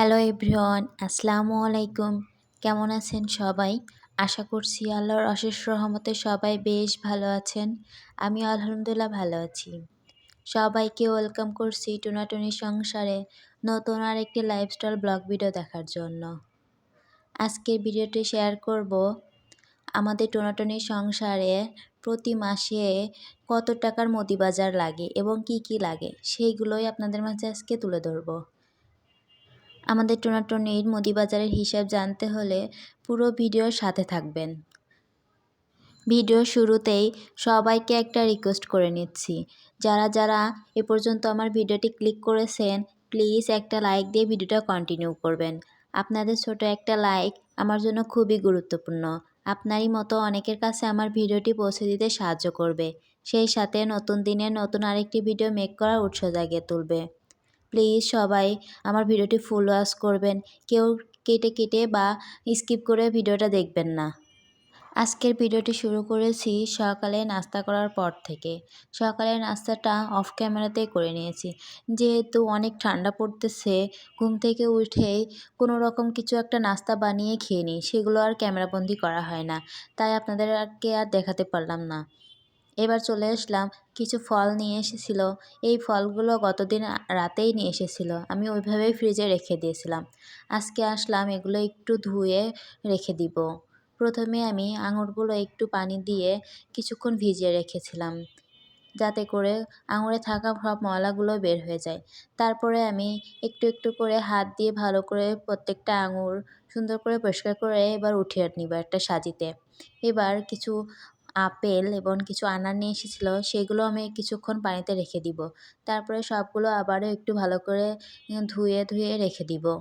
Hello everyone আসসালামু আলাইকুম কেমন আছেন সবাই? আশা করছি আল্লাহর অশেষ রহমতে সবাই বেশ ভালো আছেন। আমি আলহামদুলিল্লাহ ভালো আছি। সবাইকে ওয়েলকাম করছি টুনাটুনি সংসারে নতুন আর একটি লাইফস্টাইল ব্লগ ভিডিও দেখার জন্য। আজকের ভিডিওটি শেয়ার করব আমাদের টোনাটনি সংসারে প্রতি মাসে কত টাকার মুদি বাজার লাগে এবং কি কি লাগে, সেইগুলোই আপনাদের মাঝে আজকে তুলে ধরবো। আমাদের টোনাটনির মুদি বাজারের হিসাব জানতে হলে পুরো ভিডিওর সাথে থাকবেন। ভিডিও শুরুতেই সবাইকে একটা রিকোয়েস্ট করে নিচ্ছি। যারা যারা এ পর্যন্ত আমার ভিডিওটি ক্লিক করেছেন প্লিজ একটা লাইক দিয়ে ভিডিওটা কন্টিনিউ করবেন। আপনাদের ছোট একটা লাইক আমার জন্য খুবই গুরুত্বপূর্ণ। আপনারই মতো অনেকের কাছে আমার ভিডিওটি পৌঁছে দিতে সাহায্য করবে। সেই সাথে নতুন দিনে নতুন আরেকটি ভিডিও মেক করার উৎস জাগিয়ে তুলবে। প্লিজ সবাই আমার ভিডিওটি ফুল ওয়াশ করবেন। কেউ কেটে কেটে বা স্কিপ করে ভিডিওটা দেখবেন না। আজকের ভিডিওটি শুরু করেছি সকালে নাস্তা করার পর থেকে। সকালে নাস্তাটা অফ ক্যামেরাতেই করে নিয়েছি। যেহেতু অনেক ঠান্ডা পড়তেছে, ঘুম থেকে উঠেই কোনো রকম কিছু একটা নাস্তা বানিয়ে খেয়ে নিই, সেগুলো আর ক্যামেরাবন্দি করা হয় না। তাই আপনাদেরকে আর দেখাতে পারলাম না। এবার চলে আসলাম। কিছু ফল নিয়ে এসেছিল। এই ফলগুলো গতদিন রাতেই নিয়ে এসেছিল। আমি ওইভাবেই ফ্রিজে রেখে দিয়েছিলাম। আজকে আসলাম, এগুলো একটু ধুয়ে রেখে দিব। প্রথমে আমি আঙুরগুলো একটু পানি দিয়ে কিছুক্ষণ ভিজিয়ে রেখেছিলাম, যাতে করে আঙুরে থাকা সব ময়লাগুলো বের হয়ে যায়। তারপরে আমি একটু একটু করে হাত দিয়ে ভালো করে প্রত্যেকটা আঙুর সুন্দর করে পরিষ্কার করে এবার উঠিয়ে নিব একটা সাজিতে। এবার কিছু আপেল এবং কিছু আনার নিয়ে এসেছিল, সেগুলো আমি কিছুক্ষণ পানিতে রেখে দিব। তারপরে সবগুলো আবারও একটু ভালো করে ধুয়ে ধুয়ে রেখে দিব।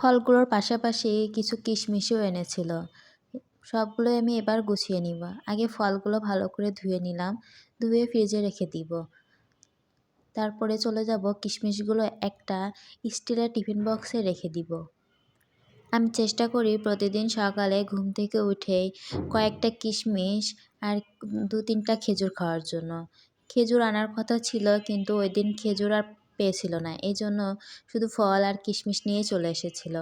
ফলগুলোর পাশাপাশি কিছু কিশমিশও এনেছিল। সবগুলো আমি এবার গুছিয়ে নিব। আগে ফলগুলো ভালো করে ধুয়ে নিলাম, ধুয়ে ফ্রিজে রেখে দিব। তারপরে চলে যাব, কিশমিশগুলো একটা স্টিলের টিফিন বক্সে রেখে দিব। আমি চেষ্টা করি প্রতিদিন সকালে ঘুম থেকে উঠেই কয়েকটা কিশমিশ আর দু তিনটা খেজুর খাওয়ার জন্য। খেজুর আনার কথা ছিল কিন্তু ওই দিন খেজুর আর পেয়েছিল না, এই জন্য শুধু ফল আর কিশমিশ নিয়ে চলে এসেছিল।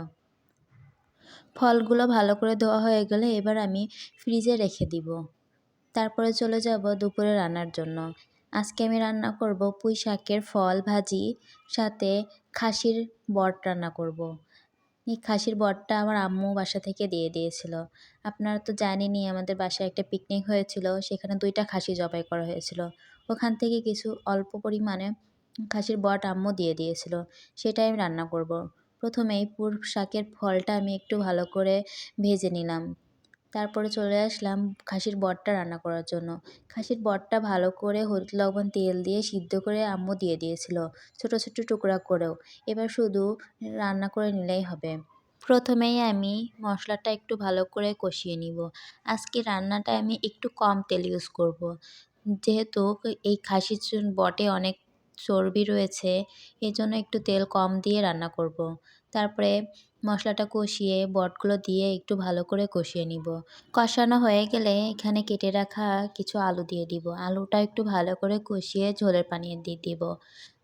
ফলগুলো ভালো করে ধোয়া হয়ে গেলে এবার আমি ফ্রিজে রেখে দিব। তারপরে চলে যাব দুপুরে রান্নার জন্য। আজকে আমি রান্না করব পুঁই শাকের ফল ভাজি, সাথে খাসির বট রান্না করব। এই খাসির বটটা আমার আম্মু বাসা থেকে দিয়ে দিয়েছিল। আপনারা তো জানেনই আমাদের বাসায় একটা পিকনিক হয়েছিল, সেখানে দুইটা খাসি জবাই করা হয়েছিল। ওখান থেকে কিছু অল্প পরিমাণে খাসির বট আম্মু দিয়ে দিয়েছিল, সেটাই আমি রান্না করব। প্রথমেই পুর শাকের ফলটা আমি একটু ভালো করে ভেজে নিলাম। তারপরে চলে আসলাম খাসির বটটা রান্না করার জন্য খাসির বটটা ভালো করে হলুদ লবণ তেল দিয়ে সিদ্ধ করে আম্মু দিয়ে দিয়েছিল, ছোট ছোট টুকরা করেও এবার শুধু রান্না করে নিলেই হবে প্রথমেই আমি মশলাটা একটু ভালো করে কষিয়ে নিব আজকে রান্নাটা আমি একটু কম তেল ইউজ করব। যেহেতু এই খাসির বটে অনেক চর্বি রয়েছে এই জন্য একটু তেল কম দিয়ে রান্না করব। তারপরে মশলাটা কষিয়ে বটগুলো দিয়ে একটু ভালো করে কষিয়ে নিব। কষানো হয়ে গেলে এখানে কেটে রাখা কিছু আলু দিয়ে দিব। আলুটা একটু ভালো করে কষিয়ে ঝোলের পানি দিয়ে দিব।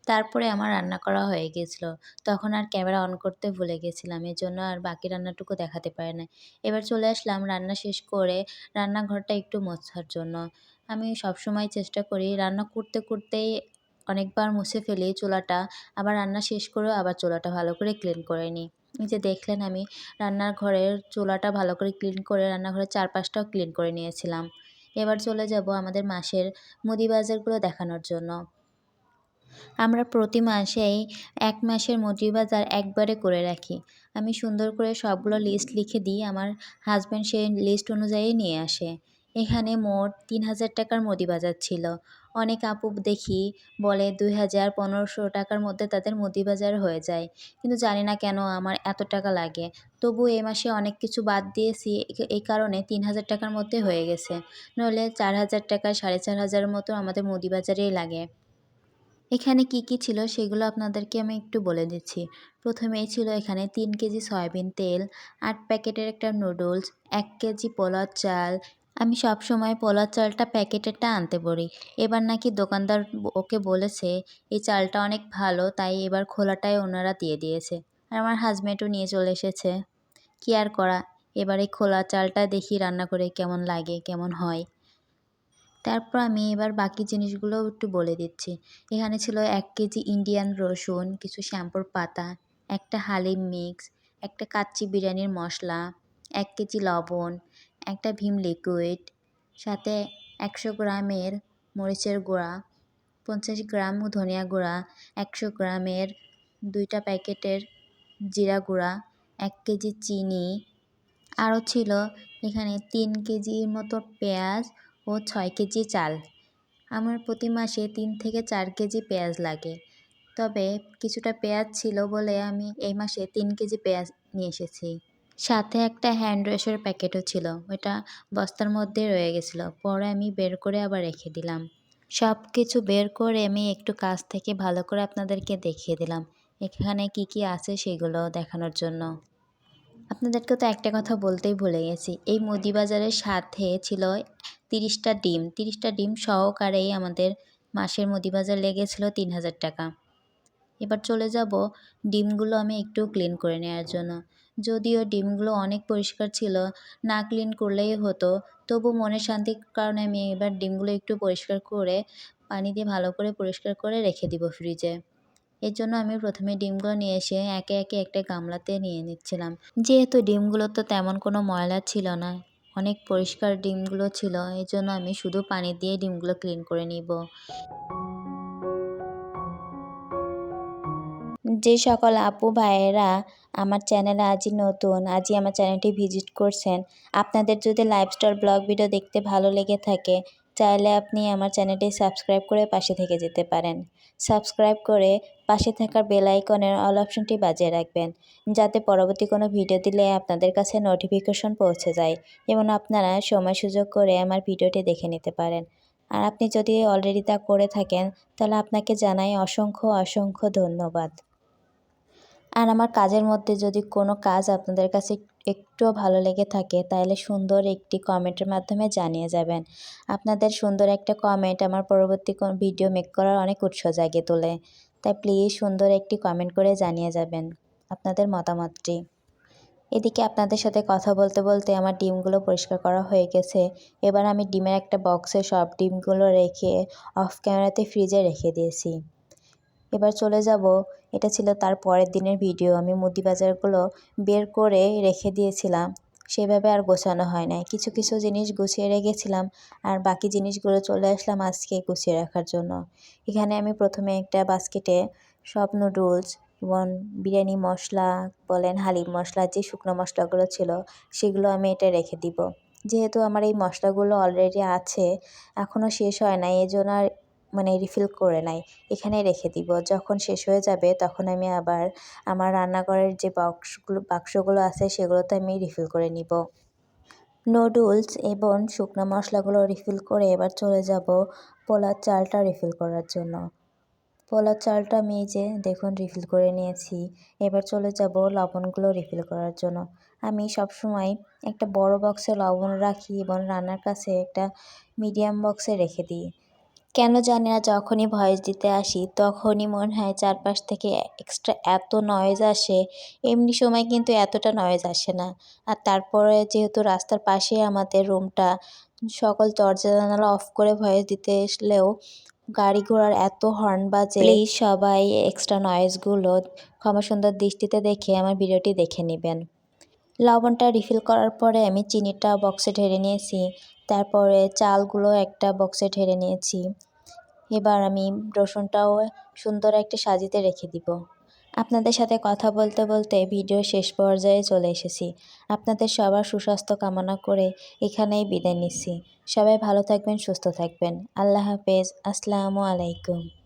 তারপরে আমার রান্না করা হয়ে গেছিল। তখন আর ক্যামেরা অন করতে ভুলে গেছিলাম এর জন্য আর বাকি রান্নাটুকু দেখাতে পারে না এবার চলে আসলাম রান্না শেষ করে রান্নাঘরটা একটু মোছার জন্য। আমি সবসময় চেষ্টা করি রান্না করতে করতেই অনেকবার মুছে ফেলি চুলাটা, আবার রান্না শেষ করেও আবার চুলাটা ভালো করে ক্লিন করে নিই। এই যে দেখলেন আমি, রান্নার ঘরের চুলাটা ভালো করে ক্লিন করে রান্নাঘরের চারপাশটাও ক্লিন করে নিয়েছিলাম। এবার চলে যাব আমাদের মাসের মুদি বাজারগুলো দেখানোর জন্য। আমরা প্রতি মাসেই এক মাসের মুদি বাজার একবারে করে রাখি। আমি সুন্দর করে সবগুলো লিস্ট লিখে দিই, আমার হাজব্যান্ড সেই লিস্ট অনুযায়ী নিয়ে আসে। এখানে মোট তিন হাজার টাকার মুদি বাজার ছিল। অনেক আপু দেখি বলে, দুই হাজার পনেরোশো টাকার মধ্যে তাদের মুদি বাজার হয়ে যায়। কিন্তু জানি না কেন আমার এত টাকা লাগে। তবু এ মাসে অনেক কিছু বাদ দিয়েছি এই কারণে তিন হাজার টাকার মধ্যে হয়ে গেছে। নইলে চার হাজার টাকা সাড়ে চার হাজারের মতো আমাদের মুদি বাজারেই লাগে। এখানে কি কি ছিল সেগুলো আপনাদেরকে আমি একটু বলে দিচ্ছি। প্রথমেই ছিল এখানে তিন কেজি সয়াবিন তেল, আট প্যাকেটের একটা নুডলস, এক কেজি পোলাও চাল আমি সব সময় পোলার চালটা প্যাকেটেরটা আনতে বলি। এবার নাকি দোকানদার ওকে বলেছে, এই চালটা অনেক ভালো, তাই এবার খোলাটাই ওনারা দিয়ে দিয়েছে। আর আমার হাজব্যান্ডও নিয়ে চলে এসেছে। কি আর করা, এবার এই খোলা চালটা দেখি রান্না করে কেমন লাগে, কেমন হয়? তারপর আমি এবার বাকি জিনিসগুলোও একটু বলে দিচ্ছি। এখানে ছিল এক কেজি ইন্ডিয়ান রসুন, কিছু শ্যাম্পুর পাতা, একটা হালিম মিক্স একটা কাচ্চি বিরিয়ানির মশলা, এক কেজি লবণ একটা ভীম লিকুইড সাথে একশো গ্রামের মরিচের গুঁড়া, পঞ্চাশ গ্রাম ধনিয়া গুঁড়া, একশো গ্রামের দুইটা প্যাকেটের জিরা গুঁড়া, এক কেজি চিনি। আরও ছিল এখানে তিন কেজির মতো পেঁয়াজ ও ছয় কেজি চাল। আমার প্রতি মাসে তিন থেকে চার কেজি পেঁয়াজ লাগে। তবে কিছুটা পেঁয়াজ ছিল বলে আমি এই মাসে তিন কেজি পেঁয়াজ নিয়ে এসেছি। সাথে একটা হ্যান্ড ওয়াশের প্যাকেটও ছিল। ওইটা বস্তার মধ্যে রয়ে গেছিল। পরে আমি বের করে আবার রেখে দিলাম। সব কিছু বের করে আমি একটু কাছ থেকে ভালো করে আপনাদেরকে দেখিয়ে দিলাম। এখানে কি কি আছে সেগুলো দেখানোর জন্য। আপনাদেরকে তো একটা কথা বলতেই ভুলে গেছি। এই মুদি বাজারের সাথে ছিল তিরিশটা ডিম। তিরিশটা ডিম সহকারেই আমাদের মাসের মুদি বাজার লেগেছিল তিন হাজার টাকা। এবার চলে যাব ডিমগুলো আমি একটু ক্লিন করে নেওয়ার জন্য। যদিও ডিমগুলো অনেক পরিষ্কার ছিল, না ক্লিন করলেই হতো, তবু মনের শান্তির কারণে আমি এবার ডিমগুলো একটু পরিষ্কার করে, পানি দিয়ে ভালো করে পরিষ্কার করে রেখে দিব ফ্রিজে। এর জন্য আমি প্রথমে ডিমগুলো নিয়ে এসে একে একে একটা গামলাতে নিয়ে নিচ্ছিলাম। যেহেতু ডিমগুলো তো তেমন কোনো ময়লা ছিল না, অনেক পরিষ্কার ডিমগুলো ছিল এই জন্য আমি শুধু পানি দিয়ে ডিমগুলো ক্লিন করে নিব। যে সকল আপু ভাইয়েরা আমার চ্যানেলে আজই নতুন আজই আমার চ্যানেলটি ভিজিট করছেন, আপনাদের যদি লাইফস্টাইল ব্লগ ভিডিও দেখতে ভালো লেগে থাকে, চাইলে আপনি আমার চ্যানেলটি সাবস্ক্রাইব করে পাশে থেকে যেতে পারেন। সাবস্ক্রাইব করে পাশে থাকা বেল আইকনের অল অপশনটি বাজিয়ে রাখবেন, যাতে পরবর্তী কোনো ভিডিও দিলে আপনাদের কাছে নোটিফিকেশন পৌঁছে যায় এবং আপনারা সময় সুযোগ করে আমার ভিডিওটি দেখে নিতে পারেন। আর আপনি যদি অলরেডি তা করে থাকেন, তাহলে আপনাকে জানাই অসংখ্য অসংখ্য ধন্যবাদ। আর আমার কাজের মধ্যে যদি কোনো কাজ আপনাদের কাছে একটুও ভালো লেগে থাকে, তাহলে সুন্দর একটি কমেন্টের মাধ্যমে জানিয়ে যাবেন। আপনাদের সুন্দর একটা কমেন্ট আমার পরবর্তী ভিডিও মেক করার অনেক উৎস জাগিয়ে তোলে। তাই প্লিজ সুন্দর একটি কমেন্ট করে জানিয়ে যাবেন আপনাদের মতামতটি। এদিকে আপনাদের সাথে কথা বলতে বলতে আমার ডিমগুলো পরিষ্কার করা হয়ে গেছে। এবার আমি ডিমের একটা বক্সে সব ডিমগুলো রেখে অফ ক্যামেরাতে ফ্রিজে রেখে দিয়েছি। এবার চলে যাব। এটা ছিল তার পরের দিনের ভিডিও। আমি মুদি বাজারগুলো বের করে রেখে দিয়েছিলাম। সেভাবে আর গোছানো হয় নাই। কিছু কিছু জিনিস গুছিয়ে রেখেছিলাম আর বাকি জিনিসগুলো চলে আসলাম আজকে গুছিয়ে রাখার জন্য। এখানে আমি প্রথমে একটা বাস্কেটে সব নুডলস এবং বিরিয়ানি মশলা বলেন হালিম মশলা, যে শুকনো মশলাগুলো ছিল, সেগুলো আমি এটা রেখে দিব। যেহেতু আমার এই মশলাগুলো অলরেডি আছে এখনও শেষ হয় নাই জন্য আর মানে রিফিল করে নাই এখানে রেখে দিব। যখন শেষ হয়ে যাবে, তখন আমি আবার আমার রান্নাঘরের যে বক্সগুলো বাক্সগুলো আছে, সেগুলোতে আমি রিফিল করে নিব। নুডলস এবং শুকনো মশলাগুলো রিফিল করে এবার চলে যাব পোলার চালটা রিফিল করার জন্য। পোলার চালটা আমি যে দেখুন রিফিল করে নিয়েছি। এবার চলে যাব লবণগুলো রিফিল করার জন্য। আমি সবসময় একটা বড় বক্সে লবণ রাখি এবং রান্নার কাছে একটা মিডিয়াম বক্সে রেখে দিই। কেন জানি না যখনই ভয়েস দিতে আসি তখনই মনে হয় চারপাশ থেকে এক্সট্রা এত নয়েজ আসে। এমনি সময় কিন্তু এতটা নয়েজ আসে না। আর তারপরে যেহেতু রাস্তার পাশে আমাদের রুমটা সকল দরজা জানালা অফ করে ভয়েস দিতে আসলেও গাড়ি ঘোড়ার এত হর্ন বাজে। প্লিজ সবাই এক্সট্রা নয়েজগুলো ক্ষমা সুন্দর দৃষ্টিতে দেখে আমার ভিডিওটি দেখে নেবেন। লবণটা রিফিল করার পরে আমি চিনিটা বক্সে ঢেলে নিয়েছি। তারপরে চালগুলো একটা বক্সে ঢেলে নিয়েছি। এবার আমি রসুনটাও সুন্দর একটা সাজিতে রেখে দিব। আপনাদের সাথে কথা বলতে বলতে ভিডিও শেষ পর্যায়ে চলে এসেছি। আপনাদের সবার সুস্বাস্থ্য কামনা করে এখানেই বিদায় নিচ্ছি। সবাই ভালো থাকবেন, সুস্থ থাকবেন। আল্লাহ হাফেজ। আসসালামু আলাইকুম।